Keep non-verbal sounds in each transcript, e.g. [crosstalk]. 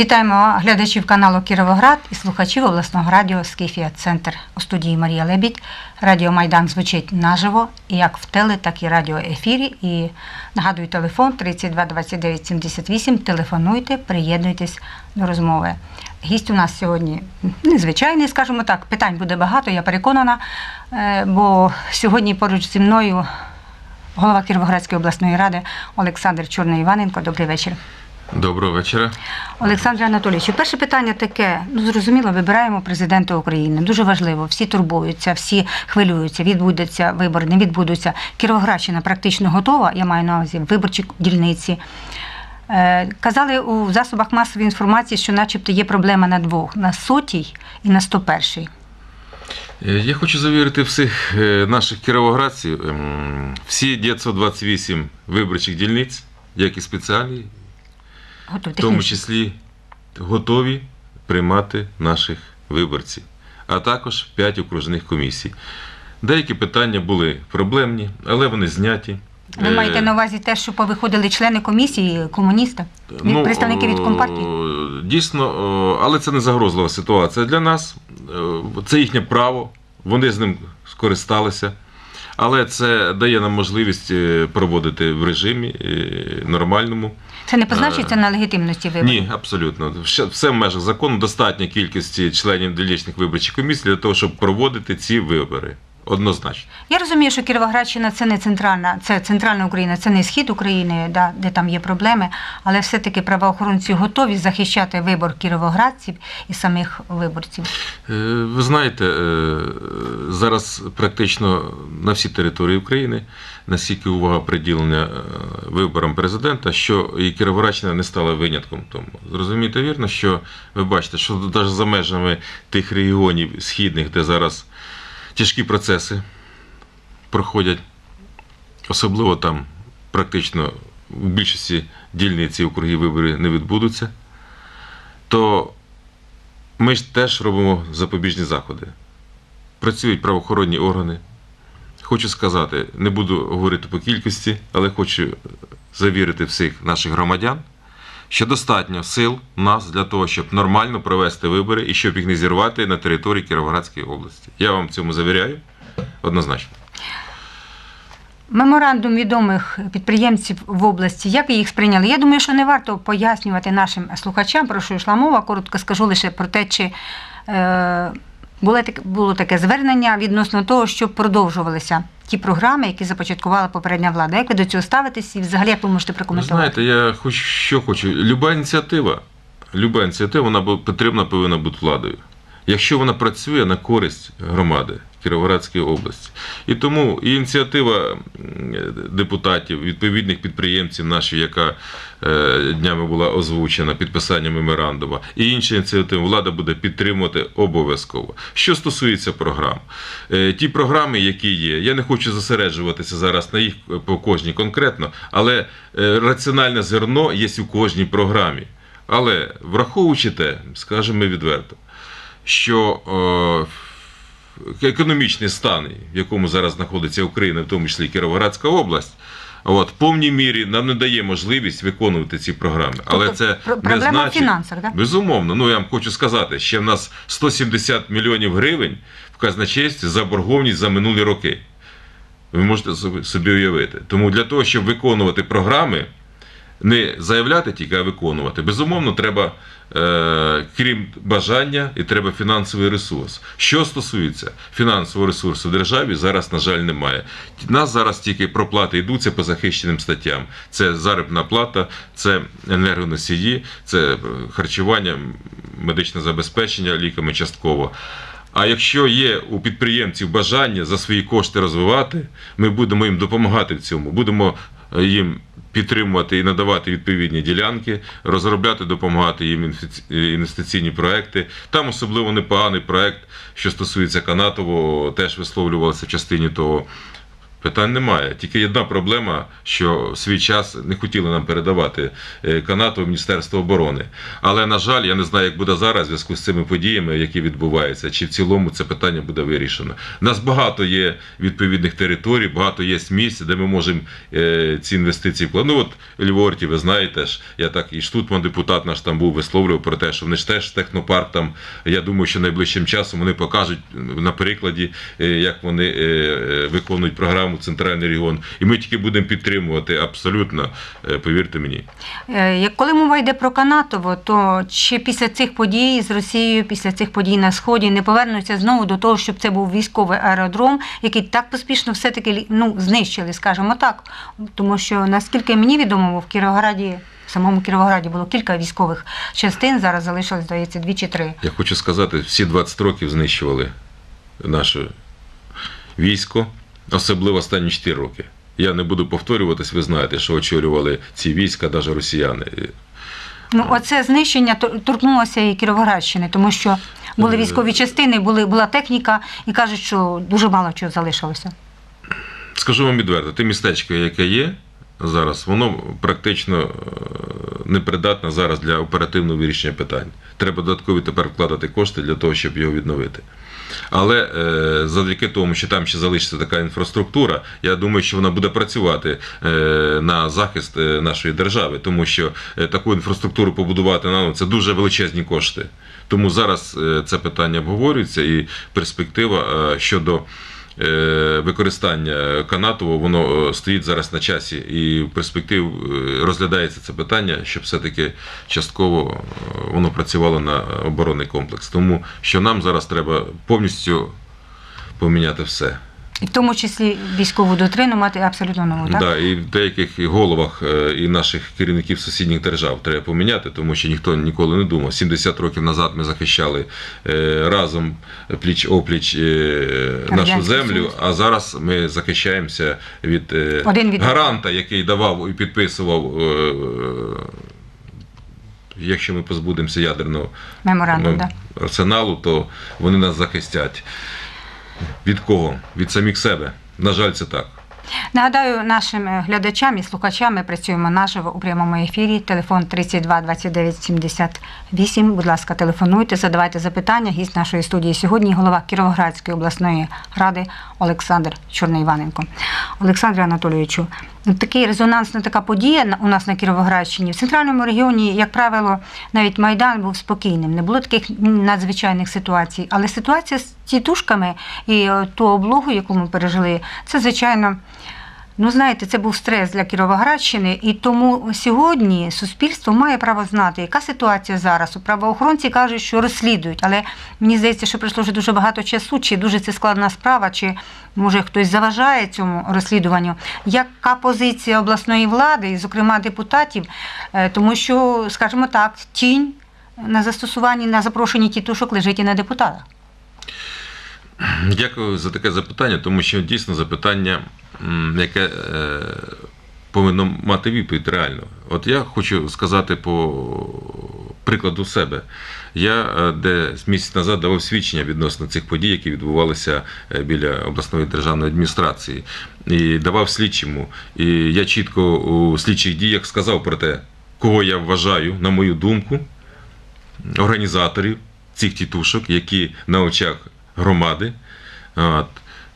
Вітаємо глядачів каналу Кіровоград і слухачів обласного радіо Скіфія Центр у студії Марія Лебідь. Радіо Майдан звучить наживо, як в теле, так і радіоефірі. І нагадую, телефон 32 29 78. Телефонуйте, приєднуйтесь до розмови. Гість у нас сьогодні незвичайний, скажімо так. Питань буде багато, я переконана. Е, Бо сьогодні поруч зі мною голова Кіровоградської обласної ради Олександр Чорний Іваненко. Добрий вечір. Доброго вечора. Олександре Анатолійовичу, перше питання таке. Ну зрозуміло, вибираємо президента України. Дуже важливо. Всі турбуються, всі хвилюються. Відбудеться вибори, не відбудуться. Кіровоградщина практично готова. Я маю на увазі виборчі дільниці. Е, Казали у засобах масової інформації, що, начебто, є проблема на двох: на сотій і на 101-й. Е, Я хочу завірити всіх е, наших кіровоградців, ем, всі 928 виборчих дільниць, як і спеціальні, в тому числі готові приймати наших виборців, а також 5 окружних комісій. Деякі питання були проблемні, але вони зняті. Ви Е, маєте на увазі те, що повиходили члени комісії, комуністи, від представники від компартії? е, Дійсно, е, але це не загрозлива ситуація для нас. Це їхнє право, вони з ним скористалися. Але це дає нам можливість е, проводити в режимі е, нормальному. Це не позначиться на легітимності виборів? Ні, абсолютно. Все- Все в межах закону, достатня кількості членів дільничних виборчих комісій для того, щоб проводити ці вибори. Однозначно. Я розумію, що Кіровоградщина це не центральна, це центральна Україна, це не схід України, да, де там є проблеми, але все-таки правоохоронці готові захищати вибор кіровоградців і самих виборців. Е, Ви знаєте, е, зараз практично на всій території України настільки увага приділена е, виборам президента, що і Кіровоградщина не стала винятком тому. Зрозумієте вірно, що ви бачите, що навіть за межами тих регіонів східних, де зараз тяжкі процеси проходять, особливо там практично в більшості дільниці округів вибори не відбудуться, то ми ж теж робимо запобіжні заходи. Працюють правоохоронні органи. Хочу сказати, не буду говорити по кількості, але хочу завірити всіх наших громадян, що достатньо сил нас для того, щоб нормально провести вибори і щоб їх не зірвати на території Кіровоградської області. Я вам цьому завіряю однозначно. Меморандум відомих підприємців в області, як ви їх сприйняли? Я думаю, що не варто пояснювати нашим слухачам, про що йшла мова. Коротко скажу лише про те, чи е, було, таке, було таке звернення відносно того, щоб продовжувалися ті програми, які започаткувала попередня влада. Як ви до цього ставитесь і взагалі як ви можете Ви прокоментувати? знаєте, я хоч що хочу. Люба ініціатива, люба ініціатива, вона потрібна повинна бути владою. Якщо вона працює на користь громади Кіровоградської області. І тому ініціатива депутатів, відповідних підприємців нашої, яка е, днями була озвучена, підписання меморандума, і інші ініціативи влада буде підтримувати обов'язково. Що стосується програм, Е, ті програми, які є, я не хочу зосереджуватися зараз на їх е, по кожній конкретно, але раціональне зерно є у кожній програмі. Але враховуючи те, скажемо відверто, що економічний стан, в якому зараз знаходиться Україна, в тому числі Кіровоградська область, от, в повній мірі нам не дає можливість виконувати ці програми. Але Тобто це про- не проблема в значить, фінансах, да? Безумовно, ну я вам хочу сказати, ще в нас 170 мільйонів гривень в казначействі заборгованість за минулі роки. Ви можете собі- уявити. Тому для того, щоб виконувати програми, не заявляти тільки, а виконувати. Безумовно, треба, е, крім бажання, і треба фінансовий ресурс. Що стосується фінансового ресурсу в державі, зараз, на жаль, немає. Нас зараз тільки проплати йдуться по захищеним статтям. Це заробітна плата, це енергоносії, це е, харчування, медичне забезпечення ліками частково. А якщо є у підприємців бажання за свої кошти розвивати, ми будемо їм допомагати в цьому. Будемо е, їм підтримувати і надавати відповідні ділянки, розробляти, допомагати їм інвестиційні проекти. Там особливо непоганий проект, що стосується Канатового, теж висловлювалося в частині того. Питань немає. Тільки одна проблема, що в свій час не хотіли нам передавати е, канату в Міністерство оборони. Але, на жаль, я не знаю, як буде зараз в зв'язку з цими подіями, які відбуваються, чи в цілому це питання буде вирішено. У нас багато є відповідних територій, багато є місць, де ми можемо е, ці інвестиції вкладати. Ну, Льворті, ви знаєте ж, я так і Штутман, депутат наш там був, висловлював про те, що вони ж теж технопарк там. Я думаю, що найближчим часом вони покажуть на прикладі, е, як вони виконують програму Центральний регіон. І ми тільки будемо підтримувати абсолютно, е, повірте мені. Е, Як коли мова йде про Канатово, то чи після цих подій з Росією, після цих подій на сході не повернуться знову до того, щоб це був військовий аеродром, який так поспішно все-таки ну, знищили, скажімо так. Тому що наскільки мені відомо, в Кіровограді, в самому Кіровограді було кілька військових частин. Зараз залишилось, здається, дві чи три. Я хочу сказати, всі 20 років знищували наше військо, особливо останні 4 роки. Я не буду повторюватись, ви знаєте, що очолювали ці війська, навіть росіяни. Ну, оце знищення торкнулося і Кіровоградщини, тому що були Е. військові частини, були, була техніка, і кажуть, що дуже мало чого залишилося. Скажу вам відверто, те містечко, яке є зараз, воно практично е, непридатне зараз для оперативного вирішення питань. Треба додаткові тепер вкладати кошти для того, щоб його відновити. Але е, завдяки тому, що там ще залишиться така інфраструктура, я думаю, що вона буде працювати е, на захист е, нашої держави, тому що таку інфраструктуру побудувати нам це дуже величезні кошти. Тому зараз це питання обговорюється і перспектива щодо використання канатового, воно е, стоїть зараз на часі, і в перспективі е, розглядається це питання, щоб все-таки частково е, воно працювало на оборонний комплекс. Тому що нам зараз треба повністю поміняти все. І в тому числі військову доктрину мати абсолютно нову. Так? Да, і в деяких головах е, і наших керівників сусідніх держав треба поміняти, тому що ніхто ніколи не думав. 70 років назад ми захищали е, разом пліч опліч е, нашу землю, а зараз ми захищаємося від, Один від гаранта, який давав і підписував. Якщо ми позбудемося ядерного Меморандум, арсеналу, то вони нас захистять. Від кого? Від самих себе. На жаль, це так. Нагадаю нашим е, глядачам і слухачам, ми працюємо наживо у прямому ефірі. Телефон 32 29 78. Будь ласка, телефонуйте, задавайте запитання. Гість нашої студії сьогодні голова Кіровоградської обласної ради Олександр Чорний Іваненко. Олександре Анатолійовичу, такий резонансна така подія у нас на Кіровоградщині. В центральному регіоні, як правило, навіть Майдан був спокійним, не було таких надзвичайних ситуацій. Але ситуація з тітушками і е, ту облогу, яку ми пережили, це звичайно. Ну, знаєте, це був стрес для Кіровоградщини, і тому сьогодні суспільство має право знати, яка ситуація зараз. У правоохоронці кажуть, що розслідують, але мені здається, що пройшло вже дуже багато часу, чи дуже це складна справа, чи може хтось заважає цьому розслідуванню. Яка позиція обласної влади, і, зокрема депутатів, Е, тому що, скажімо так, тінь на застосуванні на запрошенні тітушок лежить і на депутатах. Дякую за таке запитання, тому що дійсно запитання, яке е, повинно мати відповідь реально. От я хочу сказати по прикладу себе. Я е, десь місяць назад давав свідчення відносно цих подій, які відбувалися е, біля обласної державної адміністрації, і давав слідчому. І я чітко у слідчих діях сказав про те, кого я вважаю, на мою думку, організаторів цих тітушок, які на очах громади от,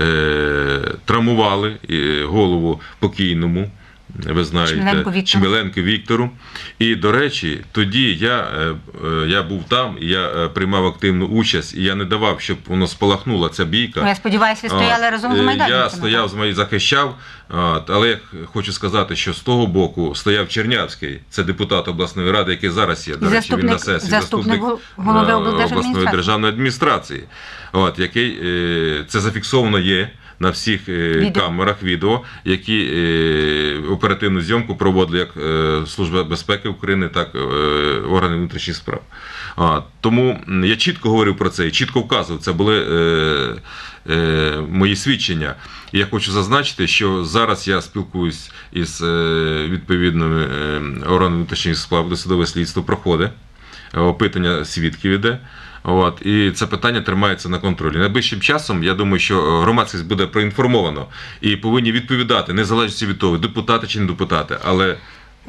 е, травмували е, голову покійному. Ви знаєте, Чмеленку Віктору. І, до речі, тоді я, е, е, я був там, і я е, приймав активну участь, і я не давав, щоб воно спалахнула ця бійка. Ну, я сподіваюся, ви стояли разом з майданівцями. Я стояв з моїм захищав, але я хочу сказати, що з того боку стояв Чернявський, це депутат обласної ради, який зараз є, до речі, він на сесії, заступник гол- голови обласної державної адміністрації, от, який це зафіксовано є. На всіх е, Відео. камерах відео, які е, оперативну зйомку проводили як е, Служба безпеки України, так і органи внутрішніх справ. А, тому я чітко говорив про це і чітко вказував. Це були мої свідчення. І я хочу зазначити, що зараз я спілкуюсь із відповідними органами внутрішніх справ, досудове слідство проходить, опитання свідків іде. От, і це питання тримається на контролі. Найближчим часом, я думаю, що е, громадськість буде проінформовано і повинні відповідати, незалежно від того, депутати чи не депутати. Але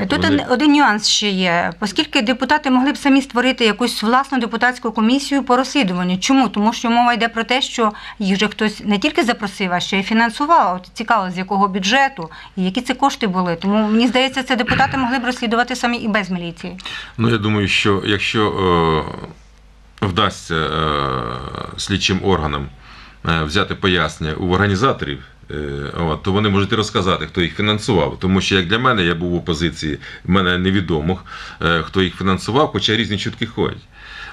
Тут Вони- один- один нюанс ще є, оскільки депутати могли б самі створити якусь власну депутатську комісію по розслідуванню. Чому? Тому що мова йде про те, що їх же хтось не тільки запросив, а ще й фінансував. От цікаво, з якого бюджету і які це кошти були. Тому мені здається, це депутати могли б розслідувати самі і без міліції. Ну, я думаю, що якщо е, вдасться е, слідчим органам е, взяти пояснення у організаторів, е, то вони можуть розказати, хто їх фінансував. Тому що, як для мене, я був в опозиції, в мене невідомо, е, хто їх фінансував, хоча різні чутки ходять.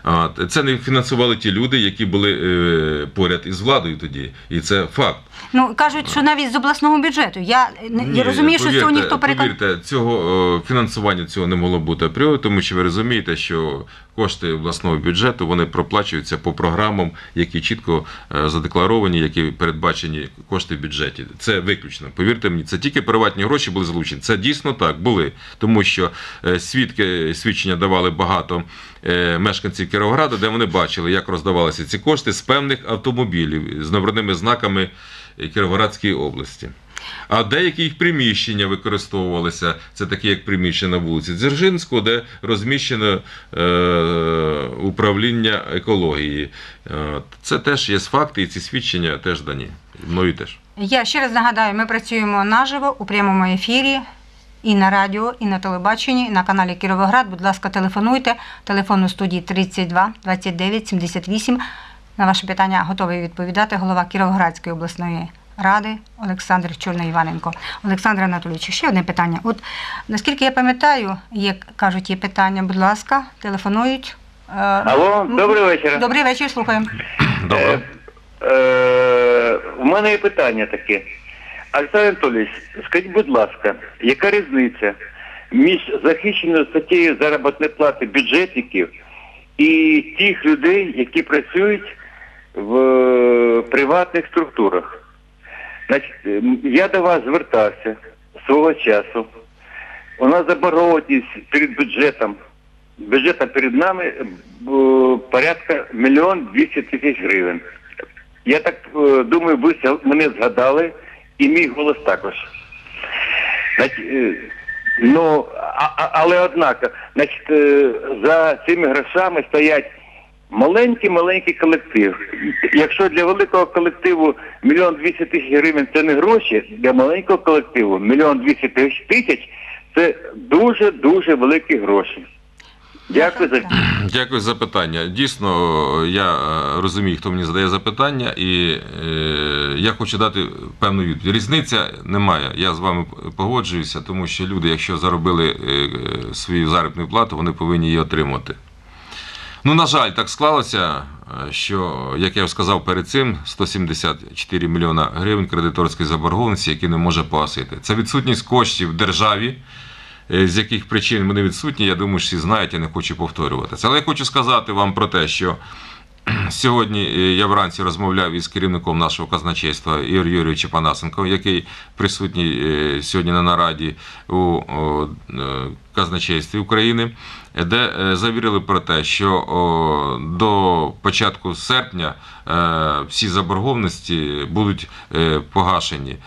От, це не фінансували ті люди, які були поряд із владою тоді. І це факт. Ну кажуть, що навіть з обласного бюджету. Я, не- я розумію, що цього ніхто переконав. Повірте, цього е, фінансування цього не могло бути апріорі, тому що ви розумієте, що кошти обласного бюджету вони проплачуються по програмам, які чітко е, задекларовані, які передбачені кошти в бюджеті. Це виключно. Повірте мені, це тільки приватні гроші були залучені. Це дійсно так були, тому що е, свідки свідчення давали багато мешканців Кіровограда, де вони бачили, як роздавалися ці кошти з певних автомобілів з номерними знаками е, Кіровоградської області. А деякі їх приміщення використовувалися, це такі як приміщення на вулиці Дзержинського, де розміщено е, управління екології. Е, Це теж є факти, і ці свідчення теж дані. Мною теж. Я ще раз нагадаю, ми працюємо наживо у прямому ефірі. І на радіо, і на телебаченні, і на каналі Кіровоград. Будь ласка, телефонуйте. Телефон у студії 32 29 78. На ваше питання готовий відповідати голова Кіровоградської обласної ради Олександр Чорний Іваненко. Олександр Анатолійович, ще одне питання. От наскільки я пам'ятаю, є кажуть, є питання, будь ласка, телефонують. Е, Алло, добрий вечір. Добрий вечір, слухаємо. Добре. Е, е, у мене є питання таке. Олександр Анатолійович, скажіть, будь ласка, яка різниця між захищеною статтєю заробітної плати бюджетників і тих людей, які працюють в е, приватних структурах? Значить, ем, я до вас звертався свого часу. У нас заборгованість перед бюджетом. Бюджетом перед нами е, порядка мільйон двісті тисяч гривень. Я так е, думаю, ви мене згадали, і мій голос також. Значить, ну, а, але однак, значить, за цими грошами стоять маленький-маленький колектив. Якщо для великого колективу мільйон двісті тисяч гривень це не гроші, для маленького колективу мільйон двісті тисяч тисяч це дуже-дуже великі гроші. Дякую за Дякую за питання. Дійсно, я е, розумію, хто мені задає запитання, і е, я хочу дати певну відповідь. Різниця немає. Я з вами погоджуюся, тому що люди, якщо заробили е, е, свою заробітну плату, вони повинні її отримати. Ну, на жаль, так склалося, е, що, як я сказав перед цим, 174 мільйона гривень кредиторської заборгованості, які не може погасити. Це відсутність коштів в державі, е, з яких причин вони відсутні, я думаю, всі знають, я не хочу повторюватися. Але я хочу сказати вам про те, що [clears throat] сьогодні е, я вранці розмовляв із керівником нашого казначейства Ігор Юрійовича Панасенко, який присутній е, сьогодні на нараді у е, казначействі України, де завірили про те, що до початку серпня всі заборгованості будуть погашені.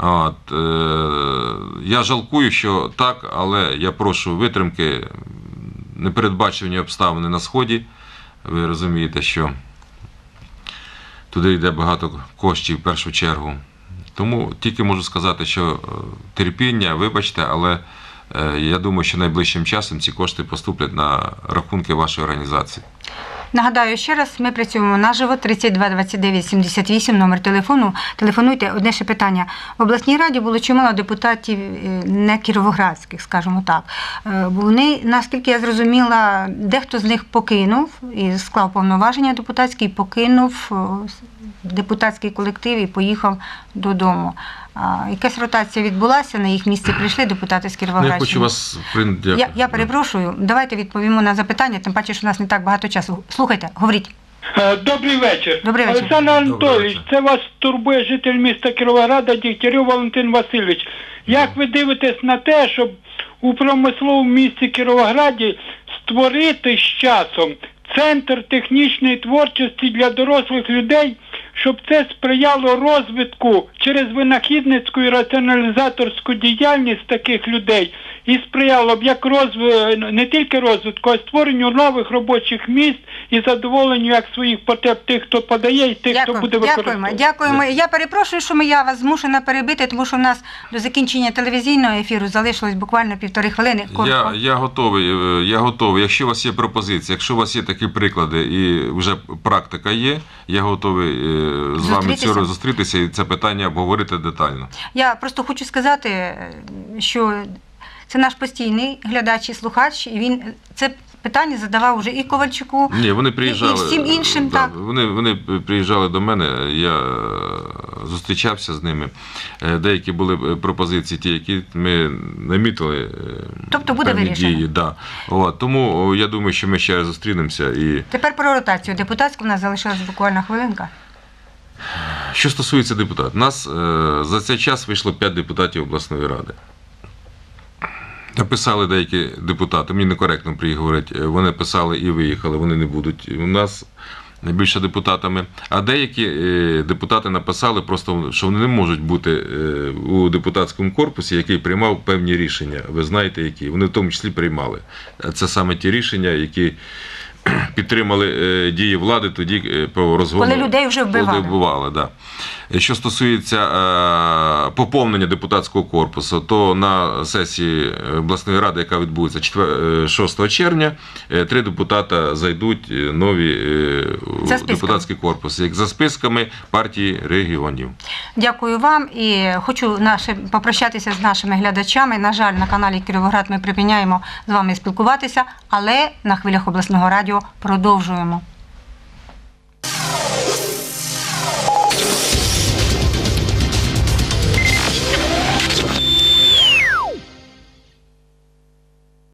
От, я жалкую, що так, але я прошу витримки непередбачувані обставини на сході. Ви розумієте, що туди йде багато коштів в першу чергу. Тому тільки можу сказати, що е, терпіння, вибачте, але е, я думаю, що найближчим часом ці кошти поступлять на рахунки вашої організації. Нагадаю ще раз, ми працюємо наживо 32 29 78, номер телефону. Телефонуйте. Одне ще питання. В обласній раді було чимало депутатів е, не кіровоградських, скажімо так. Е, Вони, наскільки я зрозуміла, дехто з них покинув і склав повноваження депутатські, покинув депутатський колектив і поїхав додому. Якась ротація відбулася, на їх місце прийшли депутати з Ну, Кіровоградщини. я хочу вас. Я, я перепрошую, давайте відповімо на запитання, тим паче, що у нас не так багато часу. Слухайте, говоріть. Е, Добрий вечір. Добрий вечір. Олександр Анатолійович, це вас турбує житель міста Кіровограда Дігтярів Валентин Васильович. Як ви дивитесь на те, щоб у промисловому місті Кіровограді створити з часом центр технічної творчості для дорослих людей, щоб це сприяло розвитку через винахідницьку і раціоналізаторську діяльність таких людей і сприяло б як розв... не тільки розвитку, а й створенню нових робочих місць і задоволенню як своїх потреб тих, хто подає, і тих, хто буде дякуємо, використовувати. дякуємо. Я перепрошую, що ми- я вас змушена перебити, тому що в нас до закінчення телевізійного ефіру залишилось буквально півтори хвилини. Я, я готовий. е, Я готовий. Якщо у вас є пропозиції, якщо у вас є такі приклади і вже практика є, я готовий е, з вами цього зустрітися і це питання обговорити детально. Я просто хочу сказати, е, що це наш постійний глядач і слухач, і він це питання задавав уже і Ковальчуку. Ні, вони приїжджали. і всім іншим, да, так. Вони, вони приїжджали до мене, я е, зустрічався з ними. Е, Деякі були е, пропозиції, ті, які ми намітили. Тобто буде вирішено? дії. Да. От, тому я думаю, що ми ще раз зустрінемося. І Тепер про ротацію депутатську в нас залишилась буквально хвилинка. що стосується депутатів, нас за цей час вийшло 5 депутатів обласної ради. Написали деякі депутати, мені некоректно при їх говорити, е, вони писали і виїхали, вони не будуть у нас більше депутатами. А деякі е, депутати написали просто, що вони не можуть бути е, у депутатському корпусі, який приймав певні рішення. Ви знаєте, які. Вони в тому числі приймали. Це саме ті рішення, які підтримали дії влади тоді по розгону. Коли людей вже вбивали. Коли вбивали, да. Що стосується е, поповнення депутатського корпусу, то на сесії обласної ради, яка відбудеться 4, е, 6 червня, е, три депутата зайдуть е, нові е, За депутатський корпус, як за списками партії регіонів. Дякую вам і хочу наше, попрощатися з нашими глядачами. На жаль, на каналі Кіровоград ми припиняємо з вами спілкуватися, але на хвилях обласного радіо продовжуємо.